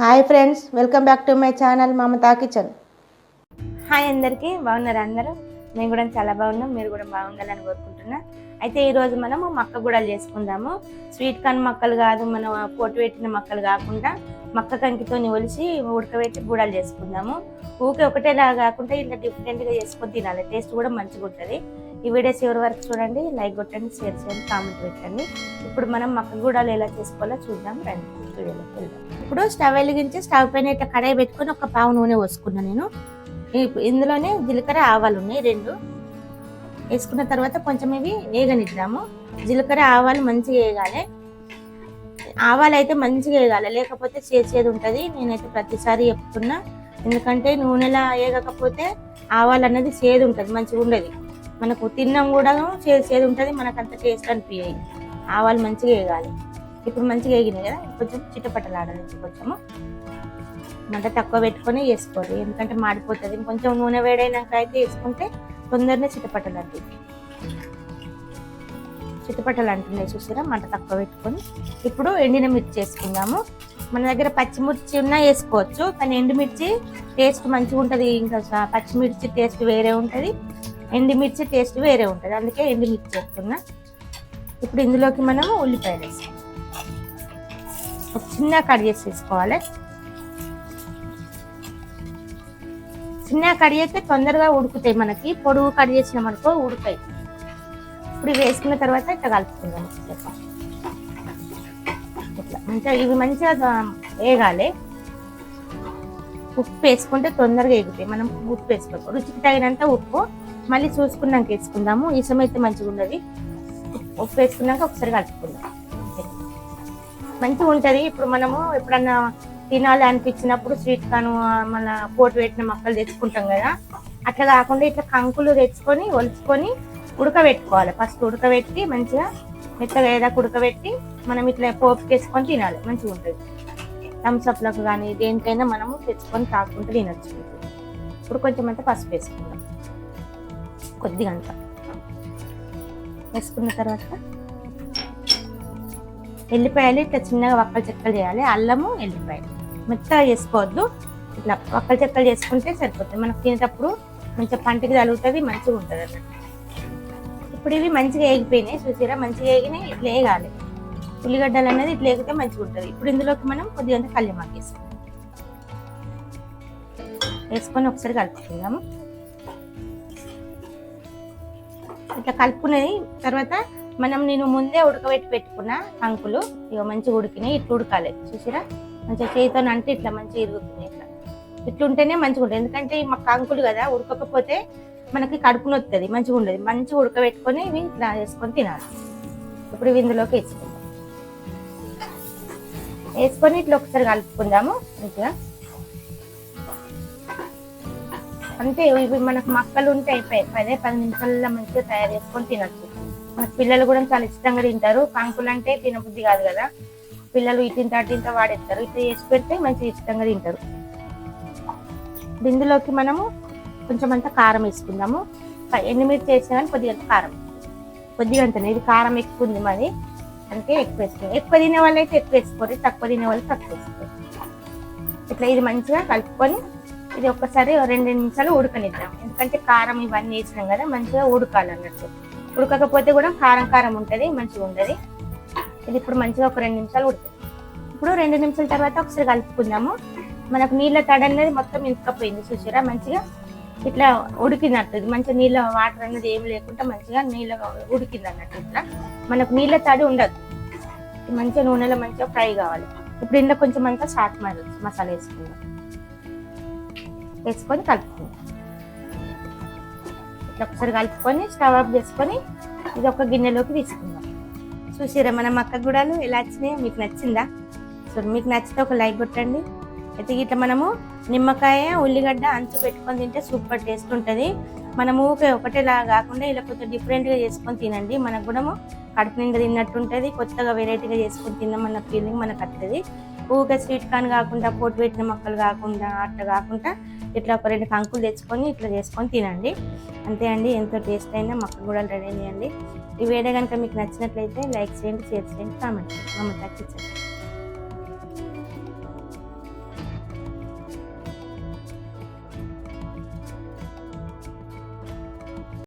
Hi friends welcome back to my channel Mamata kitchen. Hi అందరికీ బాగున్నారు అందరూ? మేము కూడా చాలా బాగున్నాం మీరు కూడా బాగుండాలని కోరుకుంటున్నా. అయితే ఈరోజు మనము మక్క గుడాలు చేసుకుందాము. స్వీట్ కార్న్ మక్కలు కాదు మనం పొట్టు పెట్టిన మక్కలు కాకుండా మక్క కంకితో ఒలిచి ఉడకబెట్టి గూడలు చేసుకుందాము. ఊకే ఒకటేలా కాకుండా ఇలా డిఫరెంట్గా చేసుకొని తినాలి. టేస్ట్ కూడా మంచిగా ఉంటుంది ఈ వీడియోస్ ఎవరి వరకు చూడండి లైక్ కొట్టండి షేర్ చేయండి కామెంట్ పెట్టండి. ఇప్పుడు మనం మక్క గూడాలు ఎలా చేసుకోవాలో చూద్దాం రండి వీడియోలోకి వెళ్దాం. ఇప్పుడు స్టవ్ వెలిగించి స్టవ్ పైన ఇట్లా కడాయి పెట్టుకొని ఒక పావు నూనె పోసుకున్నాను నేను. ఇందులోనే జీలకర్ర ఆవాలు ఉన్నాయి రెండు. వేసుకున్న తర్వాత కొంచెం ఇవి వేగనిద్దాము. జీలకర్ర ఆవాలు మంచిగా వేగాలి. ఆవాలు అయితే మంచిగా వేగాలి లేకపోతే చేసేది ఉంటుంది. నేనైతే ప్రతిసారి చెప్తున్నా. ఎందుకంటే నూనెలా వేగకపోతే ఆవాలు అన్నది చేదు ఉంటుంది మంచిగా ఉండదు. మనకు తిన్నాం కూడా చేసేది ఉంటుంది మనకు అంత టేస్ట్ అనిపించాయి ఆవాలు మంచిగా వేగాలి. ఇప్పుడు మంచిగా వేగినాయి కదా కొంచెం చిట్టపట్టలాడాలి కొంచెము మంట తక్కువ పెట్టుకొని వేసుకోవాలి. ఎందుకంటే మాడిపోతుంది. కొంచెం నూనె వేడైనాక అయితే వేసుకుంటే తొందరనే చిట్టపట్టలు అంటుంది చిట్టపట్టలు అంటున్నాయి చూసారా? మంట తక్కువ పెట్టుకొని ఇప్పుడు ఎండిన మిర్చి వేసుకుందాము. మన దగ్గర పచ్చిమిర్చి ఉన్నా వేసుకోవచ్చు కానీ ఎండుమిర్చి టేస్ట్ మంచిగా ఉంటుంది ఇంకా పచ్చిమిర్చి టేస్ట్ వేరే ఉంటుంది. ఎండుమిర్చి టేస్ట్ వేరే ఉంటుంది. అందుకే ఎండుమిర్చి చెప్తున్నా ఇప్పుడు ఇందులోకి మనము ఉల్లిపాయలు వేస్తాం. చిన్న కట్ చేసి తీసుకోవాలి చిన్న కడి అయితే తొందరగా ఉడుకుతాయి మనకి. పొడుగు కడి చేసినాం అనుకో ఉడుకుతాయి. ఇప్పుడు వేసుకున్న తర్వాత ఇట్లా కలుపుకుందాం. ఇట్లా మంచిగా ఇవి మంచిగా వేగాలి. ఉప్పు వేసుకుంటే తొందరగా ఎగుతాయి మనం ఉప్పు వేసుకోవాలి రుచికి తగినంత ఉప్పు మళ్ళీ చూసుకున్నాక వేసుకుందాము. ఇసం అయితే మంచిగా ఉన్నది. ఉప్పు వేసుకున్నాక ఒకసారి కలుపుకుందాం. మంచిగా ఉంటుంది. ఇప్పుడు మనము ఎప్పుడన్నా తినాలి అనిపించినప్పుడు స్వీట్ కాను మన పోటు పెట్టిన మొక్కలు తెచ్చుకుంటాం కదా. అట్లా కాకుండా ఇట్లా కంకులు తెచ్చుకొని ఒలుచుకొని ఉడకబెట్టుకోవాలి. ఫస్ట్ ఉడకబెట్టి మంచిగా మెత్తగా ఏదాకా ఉడకబెట్టి మనం ఇట్లా పోపు వేసుకొని తినాలి. మంచిగా ఉంటుంది. థమ్స్అప్లకు కానీ దేనికైనా మనము తెచ్చుకొని తాకుంటూ తినచ్చు. ఇప్పుడు కొంచెం అంతా పసుపు వేసుకుందాం. కొద్దిగా అంత. వేసుకున్న తర్వాత ఎల్లిపాయలు ఇట్లా చిన్నగా వక్కలు చెక్కలు చేయాలి. అల్లము ఎల్లిపాయలు. మెత్తగా చేసుకోవద్దు. ఇట్లా వక్కలు చెక్కలు చేసుకుంటే సరిపోతుంది. మనకు తినేటప్పుడు మంచిగా పంటికి తగులుతుంది మంచిగా ఉంటుంది అన్నట్టు. ఇప్పుడు ఇవి మంచిగా వేగిపోయినాయి చూసారా? మంచిగా వేగినాయి ఇట్లా వేగాలి ఉల్లిగడ్డలు అనేది ఇట్లా వేగితే మంచిగా ఉంటుంది. ఇప్పుడు ఇందులోకి మనం కొద్దిగా కళ్యమాకు వేసుకుందాం వేసుకొని ఒకసారి కలుపుకుందాము. ఇట్లా కలుపుకునేది తర్వాత మనం నేను ముందే ఉడకబెట్టి పెట్టుకున్న కంకులు. ఇక మంచిగా ఉడికినాయి. ఇట్లా ఉడకాలి. చూసిరా? మంచిగా చేతితో అంటే ఇట్లా మంచిగా ఇరుగుతుంది ఇట్లా. ఇట్లుంటేనే మంచిగా ఉంటుంది. ఎందుకంటే మా కంకులు కదా ఉడకకపోతే మనకి కడుపు నొత్తది. మంచిగా ఉండదు. మంచిగా ఉడకబెట్టుకొని ఇవి ఇట్లా వేసుకొని తినాలి. ఇప్పుడు ఇవి ఇందులోకి వేసుకుందాం. వేసుకొని ఇట్లా ఒకసారి కలుపుకుందాము. మంచిగా? అంతే ఇవి మనకు మక్కలు ఉంటే పదే పది నిమిషాల్లో మంచిగా తయారు చేసుకొని తినచ్చు. మన పిల్లలు కూడా చాలా ఇష్టంగా తింటారు. కంకులు అంటే తినబుద్ధి కాదు కదా. పిల్లలు ఇటు ఇంత అటు ఇంత వాడేస్తారు. ఇట్లా చేసి పెడితే మంచిగా ఇష్టంగా తింటారు. ఇందులోకి మనము కొంచెం అంత కారం వేసుకుందాము. ఎండుమిర్చి వేసినా కానీ కొద్దిగా కారం. కొద్దిగా అంతనే. ఇది కారం ఎక్కువ ఉంది మాది అంటే ఎక్కువ వేసుకుంది. ఎక్కువ తినే వాళ్ళు అయితే ఎక్కువ వేసుకోరు. తక్కువ తినే వాళ్ళు తక్కువ వేసుకోరు. ఇట్లా ఇది మంచిగా కలుపుకొని ఇది ఒక్కసారి రెండు నిమిషాలు ఉడకనిద్దాం. ఎందుకంటే కారం ఇవన్నీ వేసినాం కదా మంచిగా ఉడకాలన్నట్టు. ఉడకకపోతే కూడా కారం కారం ఉంటుంది మంచిగా ఉండదు. ఇది ఇప్పుడు మంచిగా ఒక రెండు నిమిషాలు ఉడుకుతుంది ఇప్పుడు రెండు నిమిషాల తర్వాత ఒకసారి కలుపుకుందాము. మనకు నీళ్ళ తడి అనేది మొత్తం ఇంకపోయింది చూసారా? మంచిగా ఇట్లా ఉడికినట్టు ఇది. మంచిగా నీళ్ళ వాటర్ అనేది ఏం లేకుండా మంచిగా నీళ్ళ ఉడికింది అన్నట్టు ఇట్లా. మనకు నీళ్ళ తడి ఉండదు. మంచిగా నూనెలో మంచిగా ఫ్రై కావాలి. ఇప్పుడు ఇందులో కొంచెం అంతా చాట్ మసాలా వేసుకుందాం. వేసుకొని కలుపుకుందాం ఇట్లా ఒకసారి కలుపుకొని స్టవ్ ఆఫ్ చేసుకొని ఇది ఒక గిన్నెలోకి తీసుకుందాం చూసిరా మన మక్క గుడాలు ఎలా వచ్చినాయో మీకు నచ్చిందా సో మీకు నచ్చితే ఒక లైక్ కొట్టండి అయితే ఇట్లా మనము నిమ్మకాయ ఉల్లిగడ్డ అంచు పెట్టుకొని తింటే సూపర్ టేస్ట్ ఉంటుంది మనము ఒకటేలా కాకుండా ఇలా కొంచెం డిఫరెంట్గా చేసుకొని తినండి మనకు కూడా కడుపు నిండా తిన్నట్టు ఉంటుంది కొత్తగా వెరైటీగా చేసుకొని తిన్నామన్న ఫీలింగ్ మనకు వస్తుంది ఊరికే స్వీట్ కార్న్ కాకుండా పోటు పెట్టిన మొక్కలు కాకుండా అట్లా కాకుండా ఇట్లా ఒక రెండు కంకులు తెచ్చుకొని ఇట్లా చేసుకొని తినండి. అంతే అండి ఎంతో టేస్ట్ అయినా మాకు కూడా రెడీ చేయండి ఈ వీడియో కనుక మీకు నచ్చినట్లయితే లైక్ చేయండి షేర్ చేయండి కామెంట్ చేయండి. మమ్మల్ని తగ్గించండి